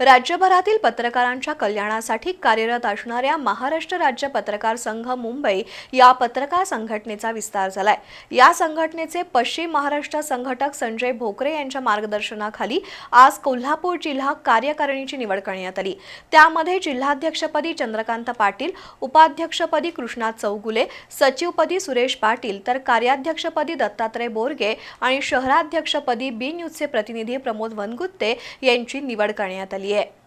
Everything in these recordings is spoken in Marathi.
राज्यभरातील पत्रकारांच्या कल्याणासाठी कार्यरत असणाऱ्या महाराष्ट्र राज्य पत्रकार संघ मुंबई या पत्रकार संघटनेचा विस्तार झालाय. या संघटनेचे पश्चिम महाराष्ट्र संघटक संजय भोकरे यांच्या मार्गदर्शनाखाली आज कोल्हापूर जिल्हा कार्यकारिणीची निवड करण्यात आली. त्यामध्ये जिल्हाध्यक्षपदी चंद्रकांत पाटील उपाध्यक्षपदी कृष्णा चौगुले सचिवपदी सुरेश पाटील तर कार्याध्यक्षपदी दत्तात्रय बोरगे आणि शहराध्यक्षपदी बी न्यूजचे प्रतिनिधी प्रमोद वनगुत्ते यांची निवड करण्यात आली चाहिए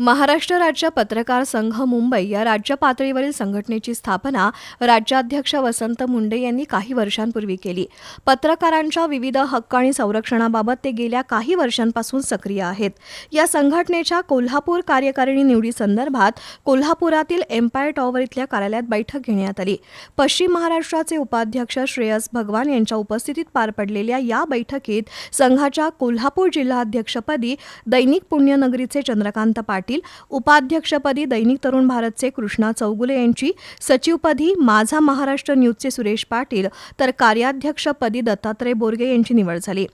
महाराष्ट्र राज्य पत्रकार संघ मुंबई या राज्य पातळीवरील संघटनेची स्थापना राज्याध्यक्ष वसंत मुंडे यांनी काही वर्षांपूर्वी केली. पत्रकारांच्या विविध हक्क आणि संरक्षणाबाबत ते गेल्या काही वर्षांपासून सक्रिय आहेत. या संघटनेच्या कोल्हापूर कार्यकारिणी निवडीसंदर्भात कोल्हापुरातील एम्पायर टॉवर इथल्या कार्यालयात बैठक घेण्यात आली. पश्चिम महाराष्ट्राचे उपाध्यक्ष श्रेयस भगवान यांच्या उपस्थितीत पार पडलेल्या या बैठकीत संघाच्या कोल्हापूर जिल्हाध्यक्षपदी दैनिक पुण्यनगरीचे चंद्रकांत पाटील उपाध्यक्षपदी दैनिक तरुण भारतचे कृष्णा चौगुले यांची सचिवपदी माझा महाराष्ट्र न्यूजचे सुरेश पाटील तर कार्याध्यक्षपदी दत्तात्रय बोरगे यांची निवड झाली.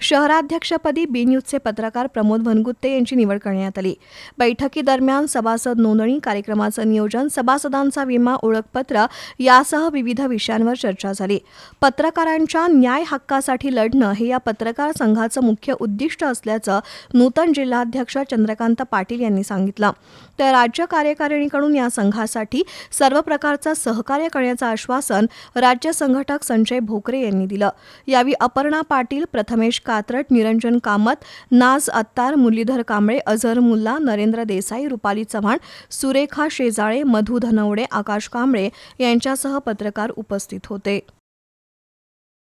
शहराध्यक्षपदी बी न्यूजचे पत्रकार प्रमोद भनगुत्ते यांची निवड करण्यात आली. बैठकीदरम्यान सभासद नोंदणी कार्यक्रमाचं नियोजन सभासदांचा विमा ओळखपत्र यासह विविध विषयांवर चर्चा झाली. पत्रकारांच्या न्याय हक्कासाठी लढणं हे या पत्रकार संघाचं मुख्य उद्दिष्ट असल्याचं नूतन जिल्हाध्यक्ष चंद्रकांत पाटील यांनी सांगितलं. तर राज्य कार्यकारिणीकडून या संघासाठी सर्व प्रकारचं सहकार्य करण्याचं आश्वासन राज्य संघटक संजय भोकरे यांनी दिलं. यावेळी अपर्णा पाटील प्रथमेश कात्रट निरंजन कामत नाज अत्तार मुरलीधर कांबळे अझर मुल्ला नरेंद्र देसाई रुपाली चव्हाण सुरेखा शेजाळे मधु धनवडे आकाश कांबळे यांच्यासह पत्रकार उपस्थित होते.